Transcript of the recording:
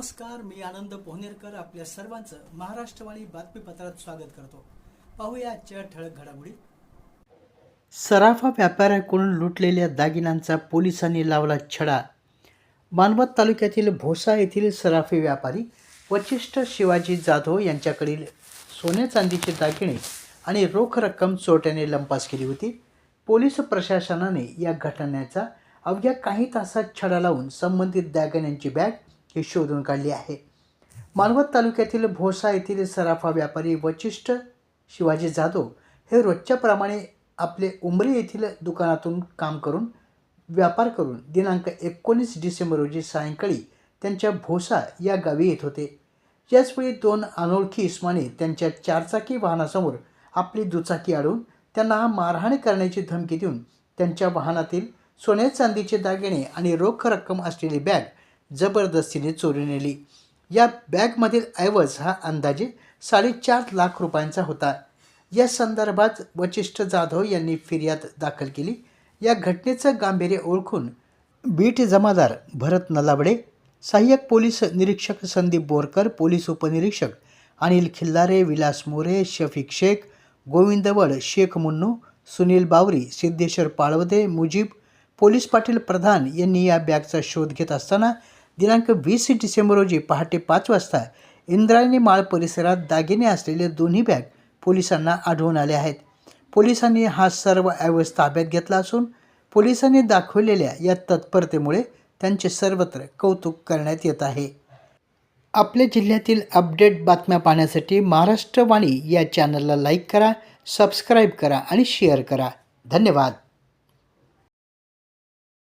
नमस्कार मी आनंद पोहनेरकर आपल्या सर्वांचं महाराष्ट्रवाणी बातमीपत्रात स्वागत करतो. पाहूया आजच्या ठळक घडामोडी. सराफा व्यापाऱ्याकडून लुटलेल्या दागिन्यांचा पोलिसांनी लावला छडा. मानवत तालुक्यातील भोसा येथील सराफी व्यापारी वचिष्ठ शिवाजी जाधव यांच्याकडील सोने चांदीचे दागिने आणि रोख रक्कम चोरट्याने लंपास केली होती. पोलीस प्रशासनाने या घटनेचा अवघ्या काही तासात छडा लावून संबंधित दागिन्यांची बॅग ही शोधून काढली आहे. मानवत तालुक्यातील भोसा येथील सराफा व्यापारी वचिष्ठ शिवाजी जाधव हे रोजच्याप्रमाणे आपले उमरी येथील दुकानातून काम करून व्यापार करून दिनांक एकोणीस डिसेंबर रोजी सायंकाळी त्यांच्या भोसा या गावी येत होते. याचवेळी दोन अनोळखी इस्माने त्यांच्या चारचाकी वाहनासमोर आपली दुचाकी अडवून त्यांना मारहाण करण्याची धमकी देऊन त्यांच्या वाहनातील सोन्या चांदीचे दागिने आणि रोख रक्कम असलेली बॅग जबरदस्तीने चोरी नेली. या बॅगमधील ऐवज हा अंदाजे साडेचार लाख रुपयांचा होता. या संदर्भात वचिष्ठ जाधव यांनी फिर्याद दाखल केली. या घटनेचं गांभीर्य ओळखून बीट जमादार भरत नलावडे सहाय्यक पोलीस निरीक्षक संदीप बोरकर पोलीस उपनिरीक्षक अनिल खिल्लारे विलास मोरे शफिक शेख गोविंद वड शेख मुन्नू सुनील बावरी सिद्धेश्वर पाळवदे मुजीब पोलीस पाटील प्रधान यांनी या बॅगचा शोध घेत असताना दिनांक वीस डिसेंबर रोजी पहाटे पाच वाजता इंद्रायणी माळ परिसरात दागिने असलेले दोन्ही बॅग पोलिसांना आढळून आले आहेत. पोलिसांनी हा सर्व ऐवज ताब्यात घेतला असून पोलिसांनी दाखवलेल्या या तत्परतेमुळे त्यांचे सर्वत्र कौतुक करण्यात येत आहे. आपल्या जिल्ह्यातील अपडेट बातम्या पाहण्यासाठी महाराष्ट्रवाणी या चॅनलला लाईक करा सबस्क्राईब करा आणि शेअर करा. धन्यवाद.